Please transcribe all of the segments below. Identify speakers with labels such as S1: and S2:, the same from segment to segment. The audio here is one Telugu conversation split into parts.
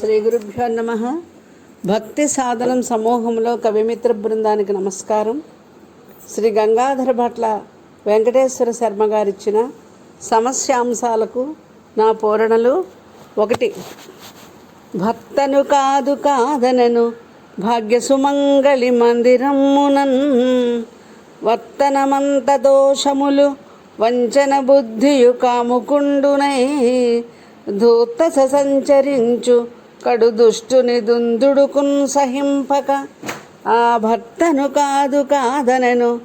S1: శ్రీ గురుభ్యో నమ. భక్తి సాధనం సమూహంలో కవిమిత్ర బృందానికి నమస్కారం. శ్రీ గంగాధర భట్ల వెంకటేశ్వర శర్మ గారిచ్చిన సమస్యాంశాలకు నా పూరణలు ఒకటి. భక్తను కాదు కాదనను భాగ్యసుమంగళి మందిరమ్మునన్ వర్తనమంత దోషములు వంచన బుద్ధియు కాముకుండునై ధూర్త సంచరించు కడు దుష్టుని దుందుడుకున్ సహింపక. ఆ భర్తను కాదు కాదనను.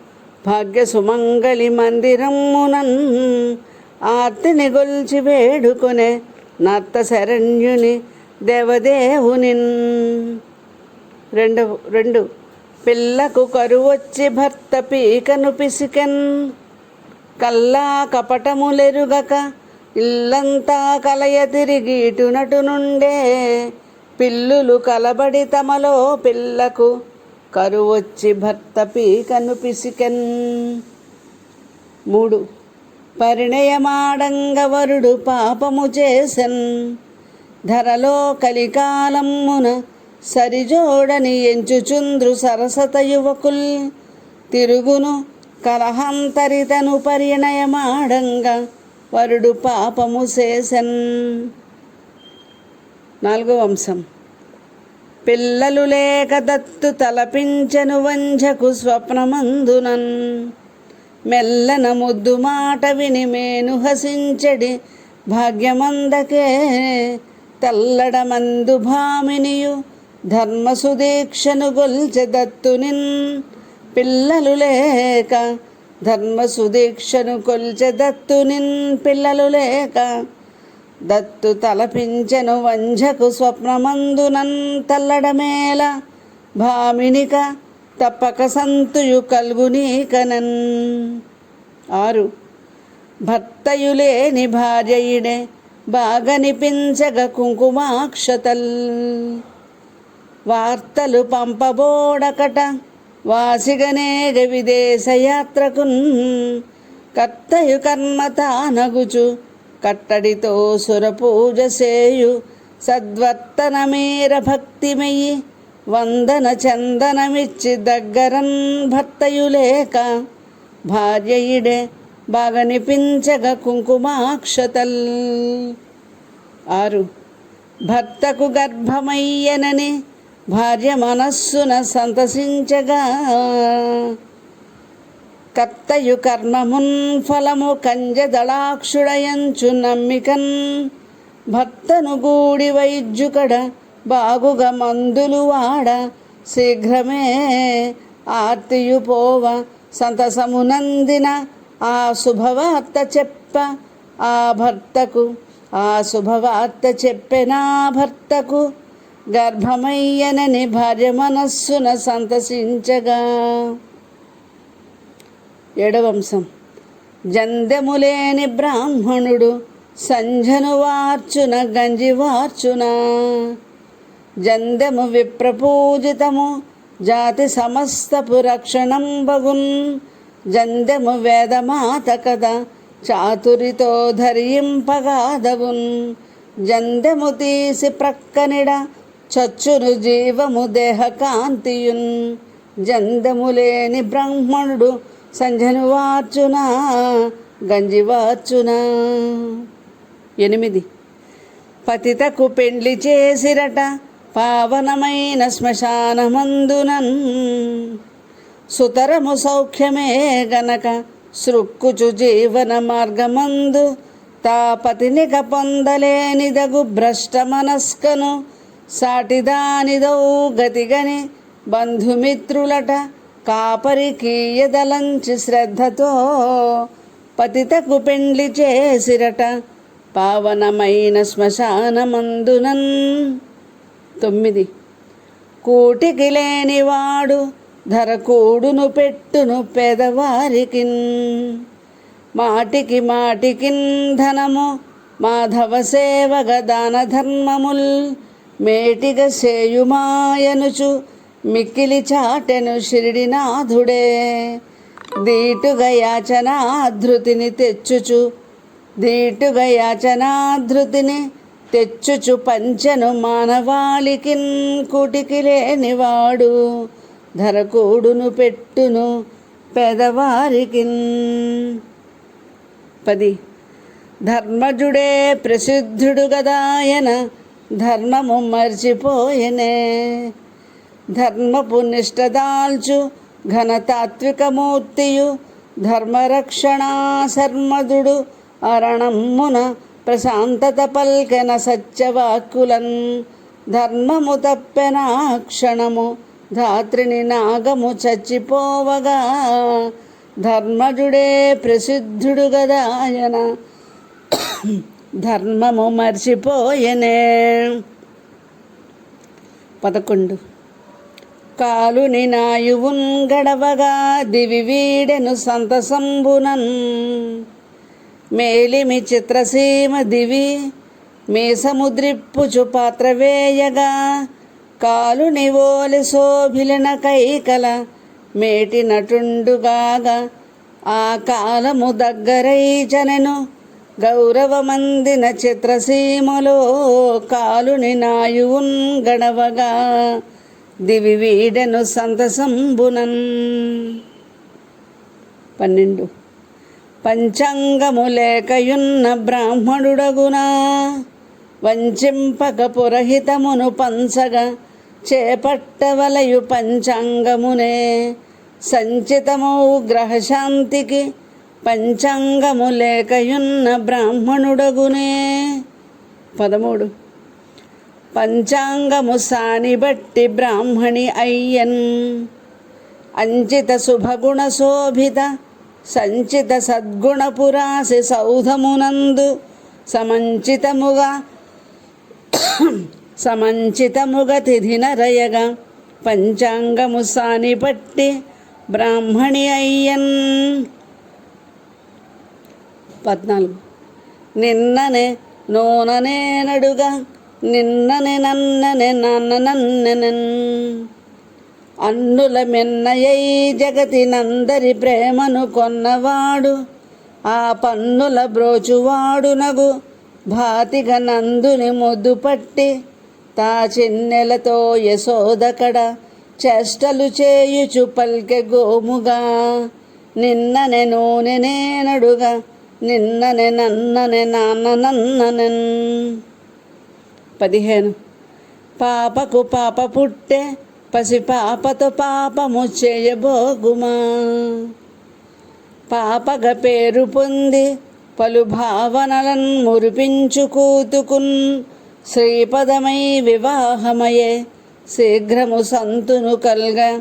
S1: భాగ్యసుమంగళి మందిరమ్మునన్ ఆర్తిని గొల్చి వేడుకునే నర్త శరణ్యుని దేవదేవునిన్. రెండు రెండు. పిల్లకు కరువొచ్చి భర్త పీకను పిసికెన్. కల్లా కపటములెరుగక ఇల్లంతా కలయ తిరిగి ఇటునటు నుండే పిల్లులు కలబడి తమలో పిల్లకు కరువొచ్చి భర్త పీకను పిసికెన్. మూడు. పరిణయమాడంగవరుడు పాపము చేసెన్. ధరలో కలికాలమ్మున సరిజోడని ఎంచుచుంద్రు సరసత యువకుల్. తిరుగును కలహంతరితను పరిణయమాడంగా వరుడు పాపము చేసెన్. నాలుగో వంశం. పిల్లలు లేక దత్తు తలపించను వంజకు స్వప్నమందునన్. మెల్లన ముద్దు మాట విని మేను హసించడి భాగ్యమందకే తల్లడమందు భామినియు ధర్మసుదీక్షను గొల్చె దత్తునిన్. పిల్లలు లేక ధర్మ సుదీక్షను కొల్చె దత్తునిన్ పిల్లలు లేక దత్తు తలపించెను వంజకు స్వప్నమందునన్ తల్లడమేల భామినిక తప్పక సంతుయు కల్గునీకనన్ ఆరు భర్తయులేని భార్యయిడే బాగనిపించగ కుంకుమాక్షతల్ వార్తలు పంపబోడకట వాసిగనేగ విదేశయాత్రకున్ కర్తయు కర్మతానగుచు కట్టడితో సురపూజ సేయు సద్వర్తనమేర భక్తిమయి వందన చందనమిచ్చి దగ్గరన్ భర్తయులేక భార్యయుడే బాగనిపించగ కుంకుమాక్షతల్. ఆరు. భర్తకు గర్భమయ్యనని భార్య మనస్సున సంతసించగా కర్తయు కర్మమున్ ఫలము కంజదళాక్షుడయంచు నమ్మికన్ భక్తను గూడి వైద్యుకడ బాగుగా మందులు వాడ శీఘ్రమే ఆర్తియు పోవ సంతసమునందిన ఆ శుభవార్త చెప్ప. ఆ భర్తకు ఆ శుభవార్త చెప్పెనా భర్తకు. గర్భమయ్యనని భార్య మనస్సున సంతసించగా. ఏడవంశం. జందెములేని బ్రాహ్మణుడు సంజను వార్చున గంజి వార్చున. జందెము విప్రపూజితము జాతి సమస్తపు రక్షణం బగున్. జందెము వేదమాత కథ చాతురితో ధరింపగాదవున్ జందెము తీసి ప్రక్కనిడ చచ్చును జీవము దేహ కాంతియున్ జందములేని బ్రాహ్మణుడు సంజను వార్చున గంజి వార్చున ఎనిమిది. పతితకు పెండ్లి చేసిరట పావనమైన శ్మశానమందునన్. సుతరము సౌఖ్యమే గనక సృక్కుచు జీవన మార్గమందు తాపతినిక పొందలేనిదగు భ్రష్ట మనస్కను సాటిదానిదౌ గతిగని బంధుమిత్రులట కాపరికీయదలంచి శ్రద్ధతో పతితకు పెండ్లి చేసిరట పావనమైన శ్మశానమందునన్. తొమ్మిది. కూటికి లేనివాడు ధరకూడును పెట్టును పెదవారికిన్. మాటికి మాటికిన్ ధనము మాధవ సేవగ దాన ధర్మముల్ మేటిగ సేయుమాయనుచు మిక్కిలి చాటెను షిరిడినాథుడే దీటుగ యాచనాధృతిని తెచ్చుచు దీటుగ యాచనాధృతిని తెచ్చుచు పంచను మానవాళికిన్ కుటికి లేనివాడు ధరకూడును పెట్టును పెదవారికిన్. పది. ధర్మజుడే ప్రసిద్ధుడు గదాయన ధర్మము మర్చిపోయనే. ధర్మపు నిష్టదాల్చు ఘనతాత్వికమూర్తియు ధర్మరక్షణా శర్మదుడు అరణమ్మున ప్రశాంతత పల్కెన సత్యవాక్కులన్. ధర్మము తప్పెన క్షణము ధాత్రిని నాగము చచ్చిపోవగా. ధర్మజుడే ప్రసిద్ధుడు గదాయన ధర్మము మర్చిపోయనే. పదకొండు. కాలుని నాయువున్ గడవగా దివి వీడెను సంతసంబునన్. మేలిమి చిత్రసీమ దివి మీసముద్రిప్పుచు పాత్ర వేయగా కాలుని ఓలి శోభిలిన కైకల మేటి నటుండుగాగా ఆ కాలము దగ్గరై జనెను గౌరవమందిన చిత్రసీమలో కాలుని నాయువున్ గడవగా దివి వీడెను సంతసంబునన్. పన్నెండు. పంచాంగము లేకయున్న బ్రాహ్మణుడగునా వంచింపక పురహితమును పంచగా చేపట్టవలయు పంచాంగమునే. సంచితమౌ గ్రహశాంతికి పంచాంగము లేకయున్న బ్రాహ్మణుడగునే. పదమూడు. పంచాంగము సాని బట్టి బ్రాహ్మణి అయ్యన్. అంచిత శుభగుణ శోభిత సంచిత సద్గుణ పురాసి సౌధమునందు సమంచితముగా సమంచితముగా తిథినరయగా పంచాంగము సాని పట్టి బ్రాహ్మణి అయ్యన్. పద్నాలుగు. నిన్ననే నూననే నడుగా నిన్ననే నన్ననే నాన్న నన్నెనన్. అన్నుల మిన్నయై జగతి నందరి ప్రేమను కొన్నవాడు ఆ పన్నుల బ్రోచువాడు నగు భాతిగ నందుని ముద్దు పట్టి తా చిన్నెలతో యశోదకడ చేష్టలు చేయుచు పల్కె గోముగా నిన్ననే నూనెనే నడుగా నిన్ననే నన్ననే నాన్న నన్ననెన్ పదిహేను. పాపకు పాప పుట్టే పసి పాపతో పాపము చేయబోగుమా. పాపగ పేరు పొంది పలు భావనలను మురిపించు కూతుకున్ శ్రీపదమై వివాహమయే. శీఘ్రము సంతును కల్గ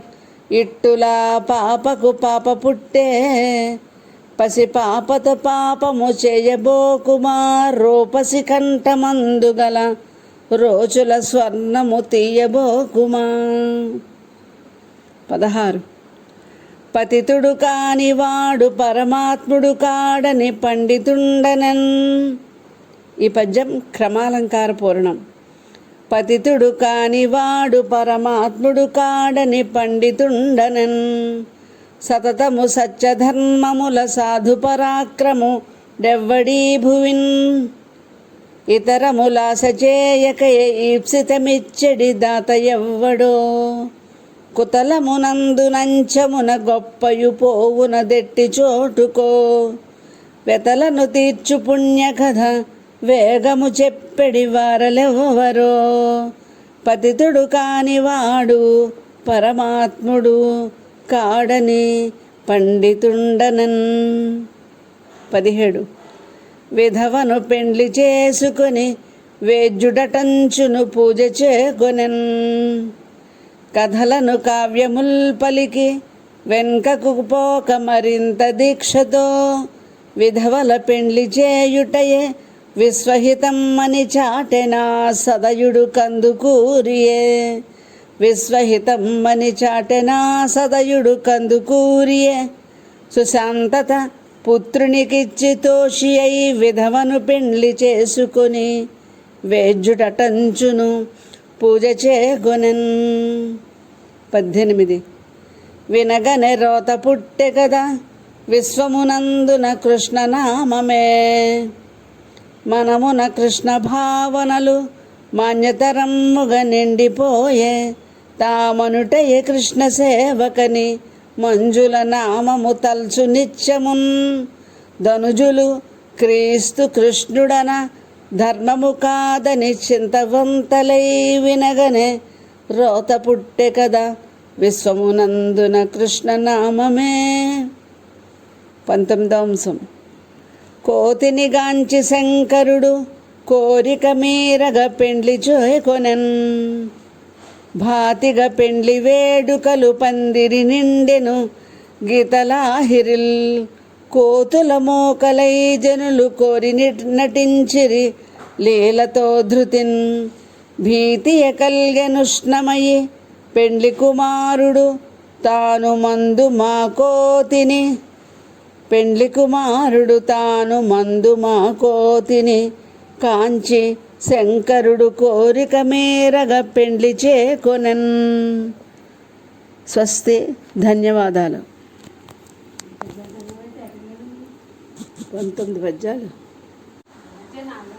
S1: ఇట్టులా పాపకు పాప పుట్టే పసి పాపతో పాపము చేయబోకుమా రూపసి కంఠమందుగల రోజుల స్వర్ణము తీయబోకుమా పదహారు. పతితుడు కానివాడు పరమాత్ముడు కాడని పండితుండనన్. ఈ పద్యం క్రమాలంకార పూర్ణం. పతితుడు కానివాడు పరమాత్ముడు కాడని పండితుండనన్. సతతము సత్యధర్మముల సాధు పరాక్రము డెవ్వడీ భువిన్ ఇతరముల చేయకయ ఈప్సితమిచ్చడి దాత ఎవ్వడో కుతలమునందునంచమున గొప్పయు పోవున దెట్టి చోటుకో. వెతలను తీర్చు పుణ్య కథ వేగము చెప్పెడి వారలెవ్వరో. పతితుడు కానివాడు పరమాత్ముడు కాడని పండితుండనన్. పదిహేడు. విధవను పెండ్లి చేసుకొని వేద్యుడటంచును పూజ చేకొనెన్. కథలను కావ్యముల్ పలికి వెనుకకు పోక మరింత దీక్షతో విధవల పెండ్లి చేయుటయే విశ్వహితమ్మని చాటెనా సదయుడు కందుకూరియే. విశ్వహితమ్మని చాటెనా సదయుడు కందుకూరియే. సుశాంతత పుత్రునికిచ్చి తోషి అయి విధవను పెండ్లి చేసుకొని వేజ్జుటటంచును పూజ చేకొనెన్ పద్దెనిమిది. వినగనే రోత పుట్టె కదా విశ్వమునందున కృష్ణనామమే మనమున కృష్ణ భావనలు మాన్యతరమ్ముగా నిండిపోయే. తామనుటయే కృష్ణ సేవకని? మంజుల నామము తల్చు నిత్యమున్. ధనుజులు క్రీస్తు కృష్ణుడన ధర్మము కాదని చింతవంతలై వినగనే. రోత పుట్టె కదా విశ్వమునందున కృష్ణ నామమే. పంతొమ్మిదవ అంశం. కోతిని గాంచి శంకరుడు కోరిక మీరగ పెండ్లి కొనెన్ భాతిగ పెండ్లి వేడుకలు పందిరి నిండెను గీతలాహిరిల్. కోతుల మోకలై జనులు కోరి నటించిరి లీలతో ధృతిన్. భీతియ కల్గెనుష్ణమయి పెండ్లి కుమారుడు తాను మందు మా కోతిని. పెండ్లి కుమారుడు తాను మందు మా కోతిని. కాంచి శంకరుడు కోరిక మేరగా పెండ్లి చేకొనన్. స్వస్తి. ధన్యవాదాలు. పంతొమ్మిది పద్యాలు.